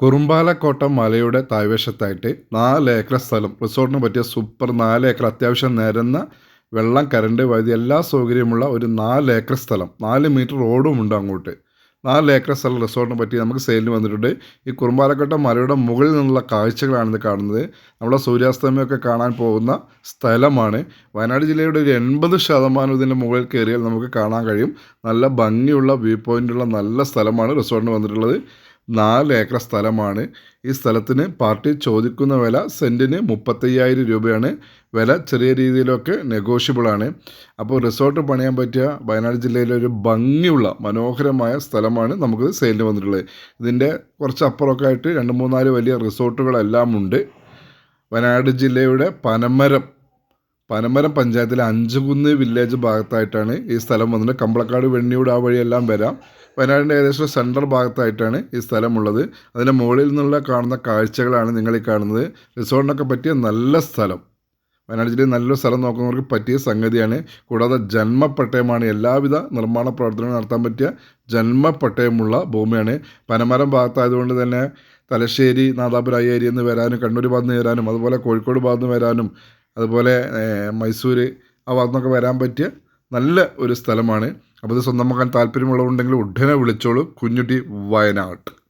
കുറുമ്പാലക്കോട്ട മലയുടെ താഴ്വശത്തായിട്ട് നാല് ഏക്കർ സ്ഥലം. റിസോർട്ടിന് പറ്റിയ സൂപ്പർ നാല് ഏക്കർ അത്യാവശ്യം നിരന്ന വെള്ളം കരണ്ട് വൈദ്യുതി എല്ലാ സൗകര്യമുള്ള ഒരു നാല് ഏക്കർ സ്ഥലം. നാല് മീറ്റർ റോഡും ഉണ്ട് അങ്ങോട്ട്. നാല് ഏക്കർ സ്ഥലം റിസോർട്ടിനെ പറ്റി നമുക്ക് സെയിലിന് വന്നിട്ടുണ്ട്. ഈ കുറുമ്പാലക്കോട്ട മലയുടെ മുകളിൽ നിന്നുള്ള കാഴ്ചകളാണ് ഇത് കാണുന്നത്. നമ്മുടെ സൂര്യാസ്തമയമൊക്കെ കാണാൻ പോകുന്ന സ്ഥലമാണ്. വയനാട് ജില്ലയുടെ ഒരു എൺപത് ശതമാനം ഇതിന്റെ മുകളിൽ കയറിയാൽ നമുക്ക് കാണാൻ കഴിയും. നല്ല ഭംഗിയുള്ള വ്യൂ പോയിന്റുള്ള നല്ല സ്ഥലമാണ് റിസോർട്ടിന് വന്നിട്ടുള്ളത്. നാല് ഏക്കർ സ്ഥലമാണ്. ഈ സ്ഥലത്തിന് പാർട്ടി ചോദിക്കുന്ന വില സെന്റിന് മുപ്പത്തയ്യായിരം രൂപയാണ്. വില ചെറിയ രീതിയിലൊക്കെ നെഗോഷ്യബിളാണ് അപ്പോൾ റിസോർട്ട് പണിയാൻ പറ്റിയ വയനാട് ജില്ലയിലെ ഒരു ഭംഗിയുള്ള മനോഹരമായ സ്ഥലമാണ് നമുക്ക് സെയിലിന് വന്നിട്ടുള്ളത്. ഇതിന്റെ കുറച്ച് അപ്പുറമൊക്കെ ആയിട്ട് രണ്ട് മൂന്നാൽ വലിയ റിസോർട്ടുകളെല്ലാം ഉണ്ട്. വയനാട് ജില്ലയുടെ പനമരം പനമരം പഞ്ചായത്തിലെ അഞ്ചുകുന്ന് വില്ലേജ് ഭാഗത്തായിട്ടാണ് ഈ സ്ഥലം വന്നിട്ട് കമ്പളക്കാട് വെണ്ണിയൂട് ആ വഴിയെല്ലാം വരാം. വയനാടിന്റെ ഏകദേശം സെൻട്രൽ ഭാഗത്തായിട്ടാണ് ഈ സ്ഥലമുള്ളത്. അതിന്റെ മുകളിൽ നിന്നുള്ള കാണുന്ന കാഴ്ചകളാണ് നിങ്ങൾ ഈ കാണുന്നത്. റിസോർട്ടിനൊക്കെ പറ്റിയ നല്ല സ്ഥലം. വയനാട് ജില്ലയിൽ നല്ലൊരു സ്ഥലം നോക്കുന്നവർക്ക് പറ്റിയ സംഗതിയാണ്. കൂടാതെ ജന്മപ്പട്ടയമാണ് എല്ലാവിധ നിർമ്മാണ പ്രവർത്തനങ്ങൾ നടത്താൻ പറ്റിയ ജന്മപ്പട്ടയമുള്ള ഭൂമിയാണ്. പനമരം ഭാഗത്തായതുകൊണ്ട് തന്നെ തലശ്ശേരി നാദാപുര ഏരി എന്ന് വരാനും കണ്ണൂർ ഭാഗത്ത് നിന്ന് വരാനും അതുപോലെ കോഴിക്കോട് ഭാഗത്ത് നിന്ന് വരാനും അതുപോലെ മൈസൂർ ആ ഭാഗത്തുനിന്നൊക്കെ വരാൻ പറ്റിയ നല്ല ഒരു സ്ഥലമാണ്. അപ്പോൾ ഇത് സ്വന്തമാക്കാൻ താല്പര്യമുള്ളവരുണ്ടെങ്കിൽ ഉടനെ വിളിച്ചോളൂ. കുഞ്ഞുട്ടി വയനാട്.